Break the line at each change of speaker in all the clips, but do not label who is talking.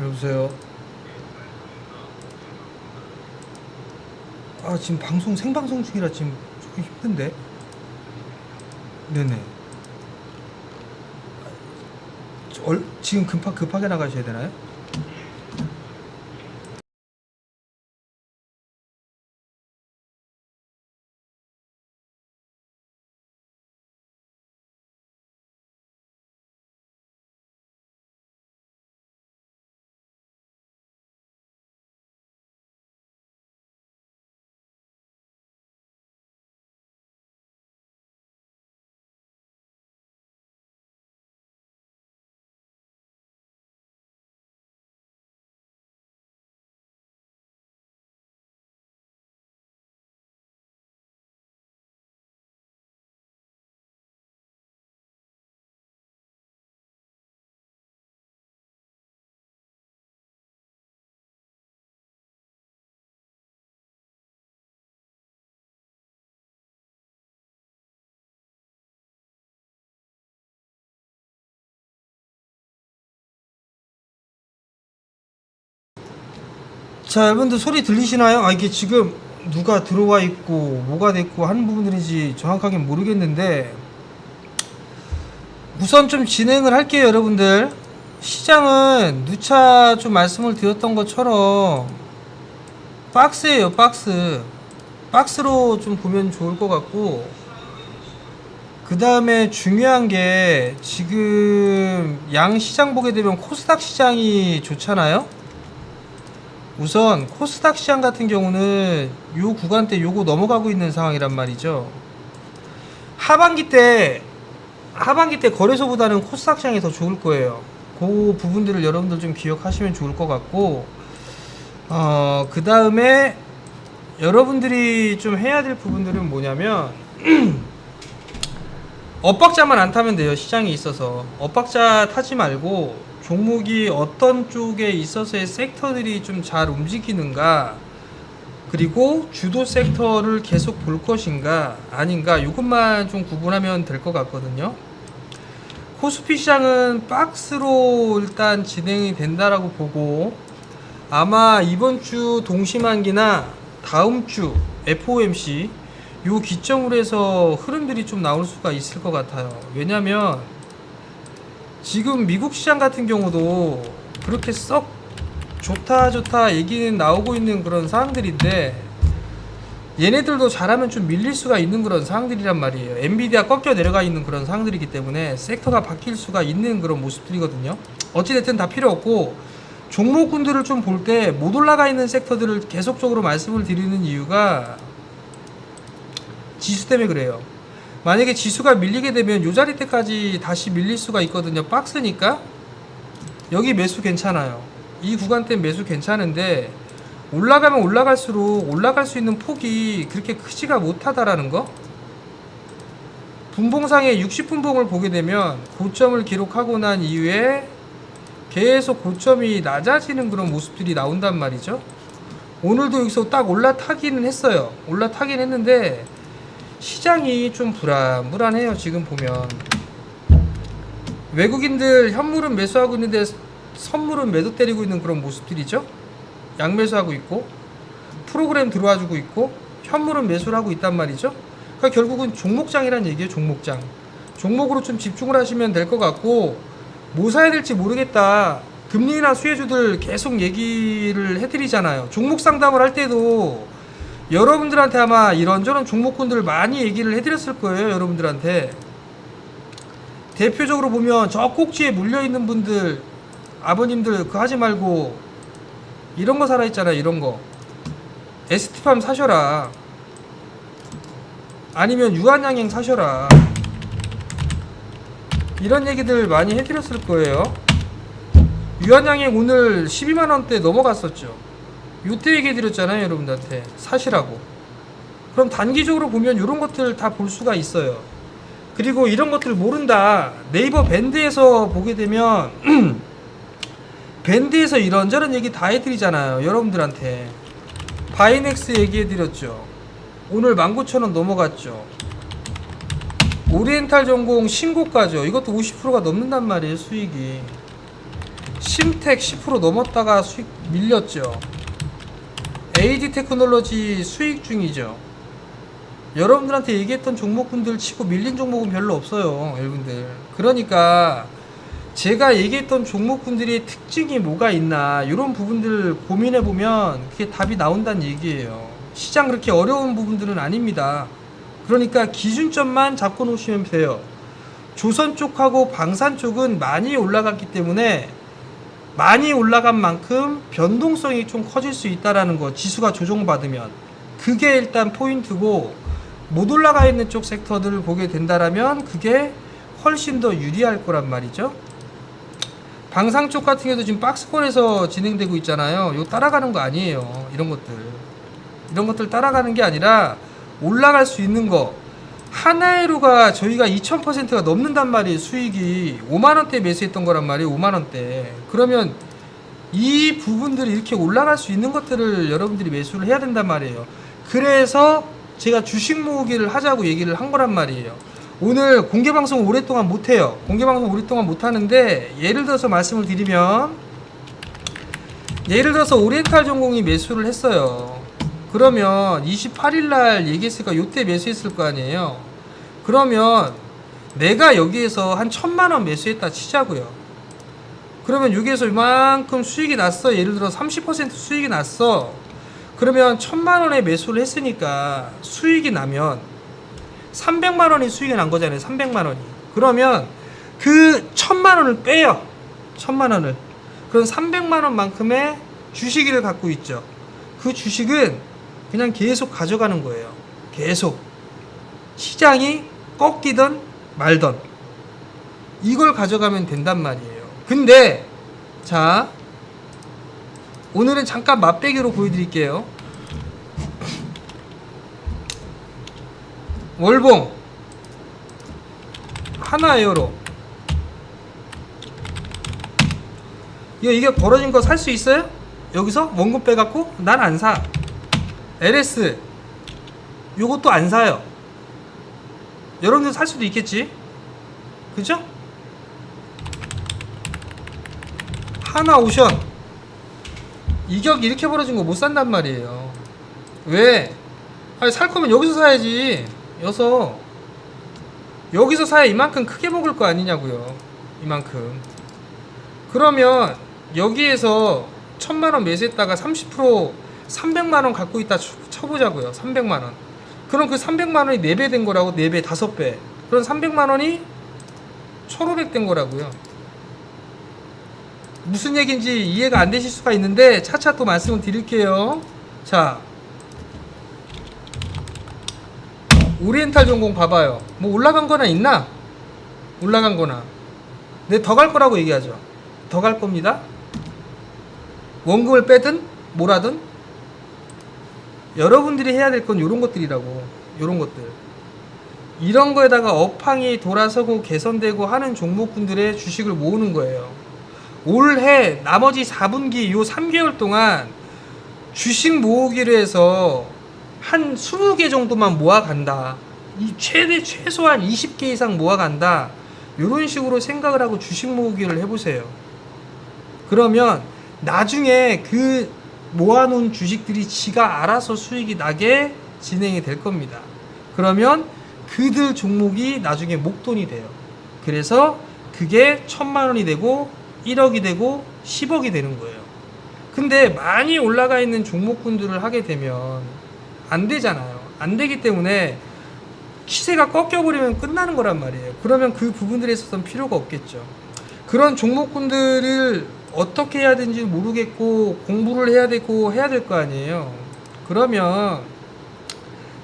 여보세요. 아 지금 방송 생방송 중이라 지금 조금 힘든데. 네네. 지금 급하, 급하게 나가셔야 되나요? 자 여러분들 소리 들리시나요? 아 이게 지금 누가 들어와 있고 뭐가 됐고 하는 부분들인지 정확하게 모르겠는데 우선 좀 진행을 할게요 여러분들. 시장은 누차 좀 말씀을 드렸던 것처럼 박스예요 박스. 박스로 좀 보면 좋을 것 같고 그 다음에 중요한 게 지금 양 시장 보게 되면 코스닥 시장이 좋잖아요 우선 코스닥 시장 같은 경우는 요 구간대 요거 넘어가고 있는 상황이란 말이죠. 하반기 때 하반기 때 거래소보다는 코스닥 시장이 더 좋을 거예요. 그 부분들을 여러분들 좀 기억하시면 좋을 것 같고 어, 그 다음에 여러분들이 좀 해야 될 부분들은 뭐냐면 엇박자만 안 타면 돼요 시장에 있어서 엇박자 타지 말고 종목이 어떤 쪽에 있어서의 섹터들이 좀 잘 움직이는가? 그리고 주도 섹터를 계속 볼 것인가? 아닌가? 이것만 좀 구분하면 될 것 같거든요. 코스피 시장은 박스로 일단 진행이 된다라고 보고 아마 이번 주 동시만기나 다음 주 FOMC 요 기점으로 해서 흐름들이 좀 나올 수가 있을 것 같아요. 왜냐면 지금 미국 시장 같은 경우도 그렇게 썩 좋다 좋다 얘기는 나오고 있는 그런 상황들인데 얘네들도 잘하면 좀 밀릴 수가 있는 그런 상황들이란 말이에요. 엔비디아 꺾여 내려가 있는 그런 상황들이기 때문에 섹터가 바뀔 수가 있는 그런 모습들이거든요. 어찌됐든 다 필요 없고 종목군들을 좀 볼 때 못 올라가 있는 섹터들을 계속적으로 말씀을 드리는 이유가 지수 때문에 그래요. 만약에 지수가 밀리게 되면 요 자리 때까지 다시 밀릴 수가 있거든요. 박스니까 여기 매수 괜찮아요. 이 구간대 매수 괜찮은데 올라가면 올라갈수록 올라갈 수 있는 폭이 그렇게 크지가 못하다라는 거. 분봉상의 60분봉을 보게 되면 고점을 기록하고 난 이후에 계속 고점이 낮아지는 그런 모습들이 나온단 말이죠. 오늘도 여기서 딱 올라타기는 했어요. 올라타긴 했는데 시장이 좀 불안불안해요. 지금 보면 외국인들 현물은 매수하고 있는데 선물은 매도 때리고 있는 그런 모습들이죠. 양매수하고 있고 프로그램 들어와주고 있고 현물은 매수를 하고 있단 말이죠. 그러니까 결국은 종목장이란 얘기예요. 종목장. 종목으로 좀 집중을 하시면 될 것 같고 뭐 사야 될지 모르겠다. 금리나 수혜주들 계속 얘기를 해드리잖아요. 종목 상담을 할 때도 여러분들한테 아마 이런저런 종목군들을 많이 얘기를 해드렸을 거예요. 여러분들한테. 대표적으로 보면 저 꼭지에 물려있는 분들, 아버님들 그거 하지 말고 이런 거 살아있잖아요. 이런 거. ST팜 사셔라. 아니면 유한양행 사셔라. 이런 얘기들 많이 해드렸을 거예요. 유한양행 오늘 12만원대 넘어갔었죠. 요때 얘기 드렸잖아요 여러분들한테. 사시라고. 그럼 단기적으로 보면 이런 것들 다 볼 수가 있어요. 그리고 이런 것들 모른다. 네이버 밴드에서 보게 되면 밴드에서 이런저런 얘기 다 해드리잖아요 여러분들한테. 바이넥스 얘기해드렸죠. 오늘 19,000원 넘어갔죠. 오리엔탈 전공 신고가죠. 이것도 50%가 넘는단 말이에요 수익이. 심텍 10% 넘었다가 수익 밀렸죠. AD 테크놀로지 수익 중이죠. 여러분들한테 얘기했던 종목군들 치고 밀린 종목은 별로 없어요, 여러분들. 그러니까 제가 얘기했던 종목군들의 특징이 뭐가 있나 이런 부분들 고민해 보면 그게 답이 나온다는 얘기예요. 시장 그렇게 어려운 부분들은 아닙니다. 그러니까 기준점만 잡고 놓으시면 돼요. 조선 쪽하고 방산 쪽은 많이 올라갔기 때문에 많이 올라간 만큼 변동성이 좀 커질 수 있다라는 거 지수가 조정받으면 그게 일단 포인트고 못 올라가 있는 쪽 섹터들을 보게 된다라면 그게 훨씬 더 유리할 거란 말이죠. 방상 쪽 같은 경우도 지금 박스권에서 진행되고 있잖아요. 이거 따라가는 거 아니에요. 이런 것들. 이런 것들 따라가는 게 아니라 올라갈 수 있는 거. 하나의로가 저희가 2000%가 넘는단 말이에요. 수익이 5만 원대 매수했던 거란 말이에요. 5만 원대. 그러면 이 부분들이 이렇게 올라갈 수 있는 것들을 여러분들이 매수를 해야 된단 말이에요. 그래서 제가 주식 모으기를 하자고 얘기를 한 거란 말이에요. 오늘 공개 방송 오랫동안 못 해요. 공개 방송 오랫동안 못 하는데 예를 들어서 말씀을 드리면 예를 들어서 오리엔탈 전공이 매수를 했어요. 그러면 28일 날 얘기했으니까 요때 매수했을 거 아니에요. 그러면 내가 여기에서 한 천만 원 매수했다 치자고요. 그러면 여기에서 이만큼 수익이 났어. 예를 들어 30% 수익이 났어. 그러면 천만 원에 매수를 했으니까 수익이 나면 300만 원이 수익이 난 거잖아요. 300만 원이. 그러면 그 천만 원을 빼요. 천만 원을. 그럼 300만 원만큼의 주식을 갖고 있죠. 그 주식은 그냥 계속 가져가는 거예요. 계속. 시장이 꺾이든 말든. 이걸 가져가면 된단 말이에요. 근데, 자, 오늘은 잠깐 맛배기로 보여드릴게요. 월봉 하나 에어로 이거 이게 벌어진 거 살 수 있어요? 여기서 원금 빼갖고 난 안 사. LS 요것도 안 사요. 여러분들 살 수도 있겠지. 그죠? 하나 오션 이격 이렇게 벌어진 거 못 산단 말이에요. 왜? 아니 살 거면 여기서 사야지. 여서 여기서 사야 이만큼 크게 먹을 거 아니냐고요. 이만큼. 그러면 여기에서 천만 원 매수했다가 30% 300만 원 갖고 있다 쳐- 쳐보자고요. 300만 원. 그럼 그 300만 원이 4배 된 거라고 4배, 5배. 그럼 300만 원이 1500 된 거라고요. 무슨 얘기인지 이해가 안 되실 수가 있는데 차차 또 말씀을 드릴게요. 자, 오리엔탈 전공 봐봐요. 뭐 올라간 거나 있나? 올라간 거나. 내더갈 거라고 얘기하죠. 더 갈 겁니다. 원금을 빼든 뭐라든 여러분들이 해야 될 건 이런 것들이라고. 이런 것들. 이런 거에다가 업황이 돌아서고 개선되고 하는 종목군들의 주식을 모으는 거예요. 올해 나머지 4분기 요 3개월 동안 주식 모으기로 해서 한 20개 정도만 모아간다. 이 최대 최소한 20개 이상 모아간다. 이런 식으로 생각을 하고 주식 모으기를 해보세요. 그러면 나중에 그 모아놓은 주식들이 지가 알아서 수익이 나게 진행이 될 겁니다. 그러면 그들 종목이 나중에 목돈이 돼요. 그래서 그게 천만 원이 되고 1억이 되고 10억이 되는 거예요. 근데 많이 올라가 있는 종목군들을 하게 되면 안 되잖아요. 안 되기 때문에 시세가 꺾여버리면 끝나는 거란 말이에요. 그러면 그 부분들에 있어서는 필요가 없겠죠. 그런 종목군들을 어떻게 해야 되는지 모르겠고 공부를 해야 되고 해야 될 거 아니에요. 그러면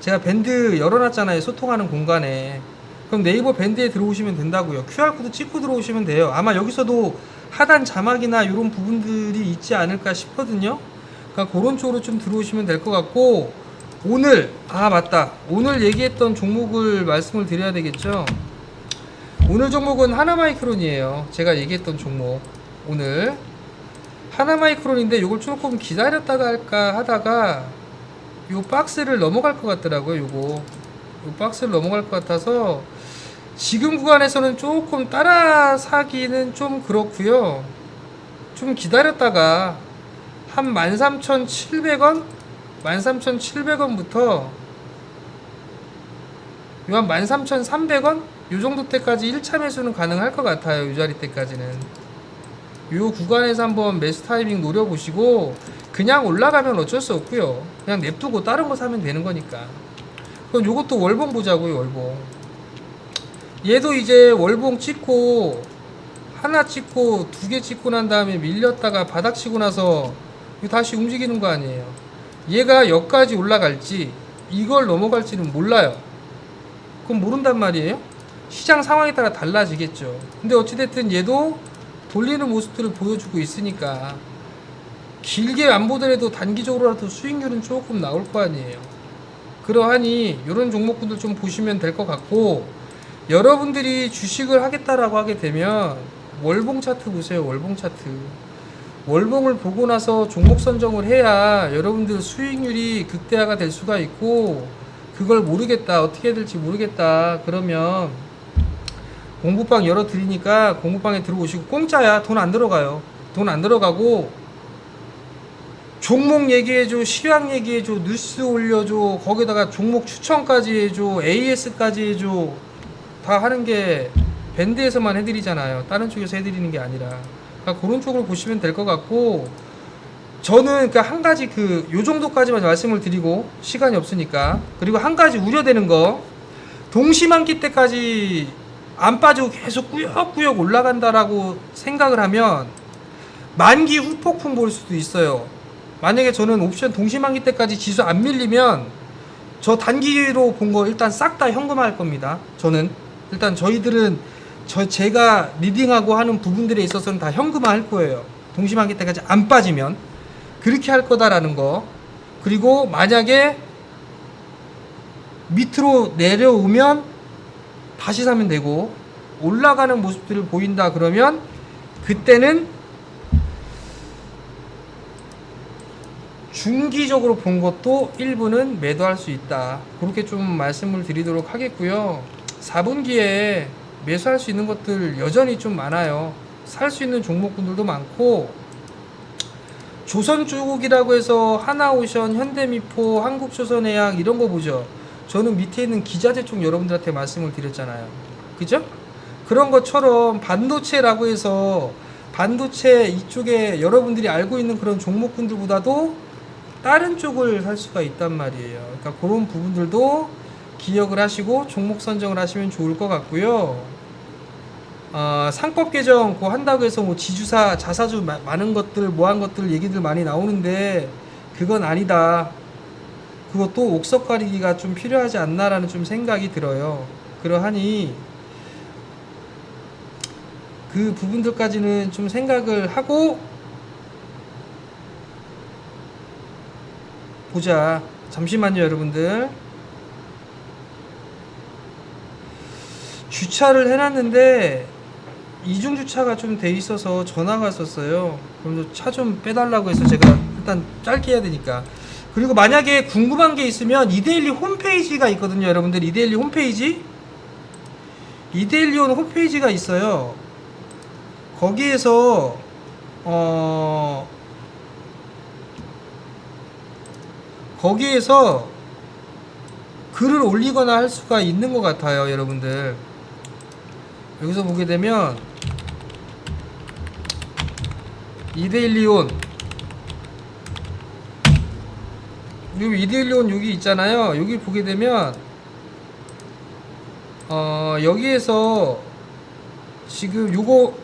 제가 밴드 열어놨잖아요. 소통하는 공간에. 그럼 네이버 밴드에 들어오시면 된다고요. QR코드 찍고 들어오시면 돼요. 아마 여기서도 하단 자막이나 이런 부분들이 있지 않을까 싶거든요. 그러니까 그런 쪽으로 좀 들어오시면 될 것 같고 오늘 아 맞다 오늘 얘기했던 종목을 말씀을 드려야 되겠죠. 오늘 종목은 하나마이크론이에요. 제가 얘기했던 종목 오늘 하나마이크론인데 이걸 조금 기다렸다가 할까 하다가 요 박스를 넘어갈 것 같더라고요. 요거 요 박스를 넘어갈 것 같아서 지금 구간에서는 조금 따라 사기는 좀 그렇고요. 좀 기다렸다가 한 13,700원? 13,700원부터 요한 13,300원? 요 정도 때까지 1차 매수는 가능할 것 같아요. 요 자리 때까지는. 요 구간에서 한번 매수 타이밍 노려보시고 그냥 올라가면 어쩔 수 없고요. 그냥 냅두고 다른 거 사면 되는 거니까. 그럼 요것도 월봉 보자고요. 월봉. 얘도 이제 월봉 찍고 하나 찍고 두 개 찍고 난 다음에 밀렸다가 바닥 치고 나서 다시 움직이는 거 아니에요. 얘가 여기까지 올라갈지 이걸 넘어갈지는 몰라요. 그럼 모른단 말이에요. 시장 상황에 따라 달라지겠죠. 근데 어찌됐든 얘도 돌리는 모습들을 보여주고 있으니까 길게 안 보더라도 단기적으로라도 수익률은 조금 나올 거 아니에요. 그러하니 이런 종목군들 좀 보시면 될 것 같고 여러분들이 주식을 하겠다라고 하게 되면 월봉 차트 보세요. 월봉 차트. 월봉을 보고 나서 종목 선정을 해야 여러분들 수익률이 극대화가 될 수가 있고 그걸 모르겠다 어떻게 해야 될지 모르겠다 그러면 공부방 열어 드리니까 공부방에 들어오시고 공짜야. 돈 안 들어가요. 돈 안 들어가고 종목 얘기해줘 시황 얘기해줘 뉴스 올려줘 거기다가 종목 추천까지 해줘 AS까지 해줘. 다 하는 게 밴드에서만 해드리잖아요. 다른 쪽에서 해드리는 게 아니라. 그러니까 그런 쪽으로 보시면 될 것 같고 저는 그한 가지 그 요 정도까지만 말씀을 드리고 시간이 없으니까 그리고 한 가지 우려되는 거 동시만기 때까지 안 빠지고 계속 꾸역꾸역 올라간다라고 생각을 하면 만기 후폭풍 볼 수도 있어요. 만약에 저는 옵션 동시만기 때까지 지수 안 밀리면 저 단기로 본 거 일단 싹 다 현금화할 겁니다. 저는 일단 저희들은 저 제가 리딩하고 하는 부분들에 있어서는 다 현금화할 거예요. 동시만기 때까지 안 빠지면 그렇게 할 거다라는 거. 그리고 만약에 밑으로 내려오면 다시 사면 되고 올라가는 모습들을 보인다 그러면 그때는 중기적으로 본 것도 일부는 매도할 수 있다. 그렇게 좀 말씀을 드리도록 하겠고요. 4분기에 매수할 수 있는 것들 여전히 좀 많아요. 살 수 있는 종목군들도 많고 조선 주국이라고 해서 하나오션, 현대미포, 한국조선해양 이런 거 보죠. 저는 밑에 있는 기자재 쪽 여러분들한테 말씀을 드렸잖아요. 그죠? 그런 것처럼 반도체라고 해서 반도체 이쪽에 여러분들이 알고 있는 그런 종목군들보다도 다른 쪽을 살 수가 있단 말이에요. 그러니까 그런 부분들도 기억을 하시고 종목 선정을 하시면 좋을 것 같고요. 어, 상법 개정 고 한다고 해서 뭐 지주사 자사주 마- 많은 것들 뭐한 것들 얘기들 많이 나오는데 그건 아니다. 그것도 옥석 가리기가 좀 필요하지 않나라는 좀 생각이 들어요. 그러하니 그 부분들까지는 좀 생각을 하고 보자. 잠시만요, 여러분들. 주차를 해놨는데 이중 주차가 좀 돼 있어서 전화가 왔었어요. 그래서 차 좀 빼달라고 해서 제가 일단 짧게 해야 되니까. 그리고 만약에 궁금한 게 있으면 이데일리 홈페이지가 있거든요, 여러분들. 이데일리 홈페이지. 이데일리온 홈페이지가 있어요. 거기에서 어 거기에서 글을 올리거나 할 수가 있는 것 같아요, 여러분들. 여기서 보게 되면 이데일리온 여기 이데일리온 여기 있잖아요. 여기 보게 되면 어 여기에서 지금 요거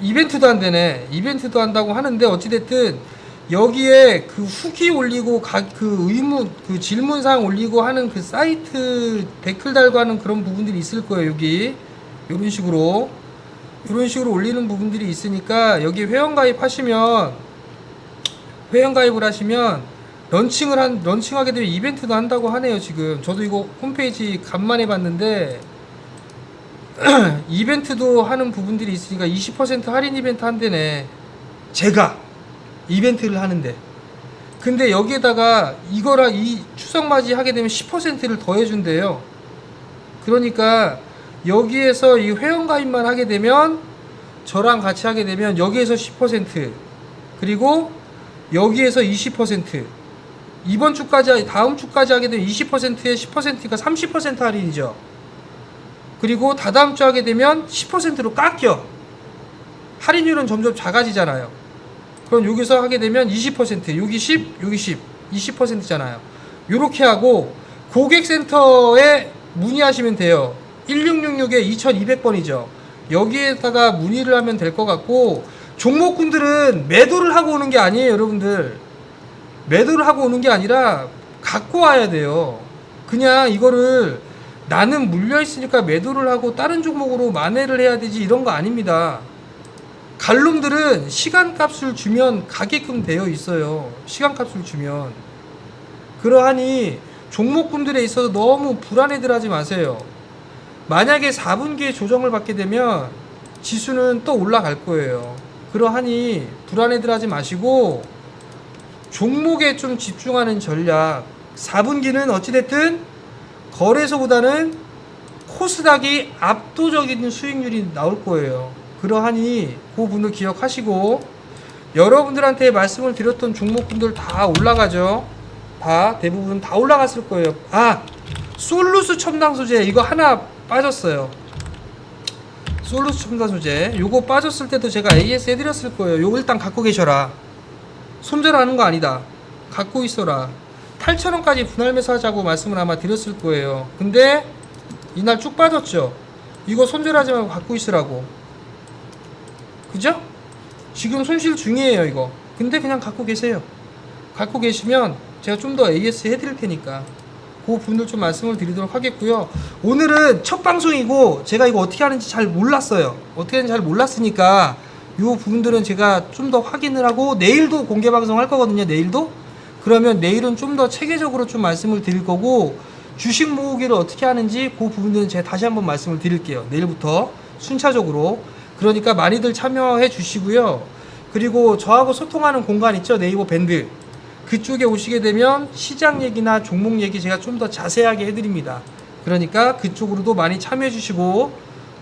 이벤트도 한대네. 이벤트도 한다고 하는데 어찌됐든 여기에 그 후기 올리고 각 그 의문 그 질문사항 올리고 하는 그 사이트 댓글 달고 하는 그런 부분들이 있을 거예요 여기 이런 식으로 이런 식으로 올리는 부분들이 있으니까 여기 회원 가입하시면 회원 가입을 하시면 런칭을 한 런칭하게 되면 이벤트도 한다고 하네요 지금. 저도 이거 홈페이지 간만에 봤는데 이벤트도 하는 부분들이 있으니까 20% 할인 이벤트 한대네. 제가 이벤트를 하는데. 근데 여기에다가 이거랑 이 추석 맞이 하게 되면 10%를 더 해준대요. 그러니까 여기에서 이 회원 가입만 하게 되면 저랑 같이 하게 되면 여기에서 10% 그리고 여기에서 20% 이번 주까지 다음 주까지 하게 되면 20%에 10%가 30% 할인이죠. 그리고 다다음 주 하게 되면 10%로 깎여. 할인율은 점점 작아지잖아요. 그럼 여기서 하게 되면 20%, 여기 10, 여기 10, 20%잖아요. 요렇게 하고 고객센터에 문의하시면 돼요. 1666에 2200번이죠. 여기에다가 문의를 하면 될 것 같고 종목군들은 매도를 하고 오는 게 아니에요, 여러분들. 매도를 하고 오는 게 아니라 갖고 와야 돼요. 그냥 이거를 나는 물려 있으니까 매도를 하고 다른 종목으로 만회를 해야 되지 이런 거 아닙니다. 갈놈들은 시간값을 주면 가게끔 되어 있어요. 시간값을 주면. 그러하니 종목군들에 있어서 너무 불안해들 하지 마세요. 만약에 4분기에 조정을 받게 되면 지수는 또 올라갈 거예요. 그러하니 불안해들 하지 마시고 종목에 좀 집중하는 전략. 4분기는 어찌됐든 거래소보다는 코스닥이 압도적인 수익률이 나올 거예요. 그러하니 그 분을 기억하시고 여러분들한테 말씀을 드렸던 종목분들 다 올라가죠. 다 대부분 다 올라갔을 거예요. 아 솔루스 첨단 소재 이거 하나 빠졌어요. 솔루스 첨단 소재 요거 빠졌을 때도 제가 AS 해드렸을 거예요. 요거 일단 갖고 계셔라. 손절하는 거 아니다. 갖고 있어라. 8,000원까지 분할 매수하자고 말씀을 아마 드렸을 거예요. 근데 이날 쭉 빠졌죠. 이거 손절하지 말고 갖고 있으라고. 그죠? 지금 손실 중이에요, 이거. 근데 그냥 갖고 계세요. 갖고 계시면 제가 좀 더 AS 해드릴 테니까 그 분들 좀 말씀을 드리도록 하겠고요. 오늘은 첫 방송이고 제가 이거 어떻게 하는지 잘 몰랐어요. 어떻게 하는지 잘 몰랐으니까 이 부분들은 제가 좀 더 확인을 하고 내일도 공개 방송 할 거거든요. 내일도 그러면 내일은 좀 더 체계적으로 좀 말씀을 드릴 거고 주식 모으기를 어떻게 하는지 그 부분들은 제가 다시 한번 말씀을 드릴게요. 내일부터 순차적으로 그러니까 많이들 참여해 주시고요. 그리고 저하고 소통하는 공간 있죠. 네이버 밴드. 그쪽에 오시게 되면 시장 얘기나 종목 얘기 제가 좀 더 자세하게 해드립니다. 그러니까 그쪽으로도 많이 참여해 주시고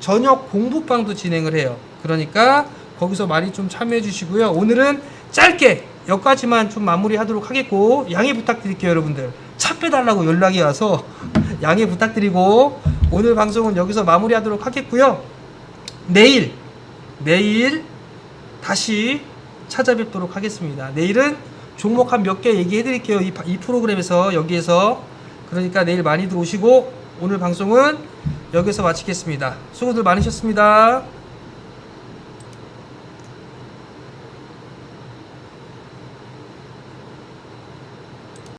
저녁 공부방도 진행을 해요. 그러니까 거기서 많이 좀 참여해 주시고요. 오늘은 짧게 여기까지만 좀 마무리하도록 하겠고 양해 부탁드릴게요, 여러분들. 차 빼달라고 연락이 와서 양해 부탁드리고 오늘 방송은 여기서 마무리하도록 하겠고요. 내일 내일 다시 찾아뵙도록 하겠습니다. 내일은 종목 한 몇 개 얘기해 드릴게요. 이, 이 프로그램에서 여기에서 그러니까 내일 많이들 오시고 오늘 방송은 여기서 마치겠습니다. 수고들 많으셨습니다.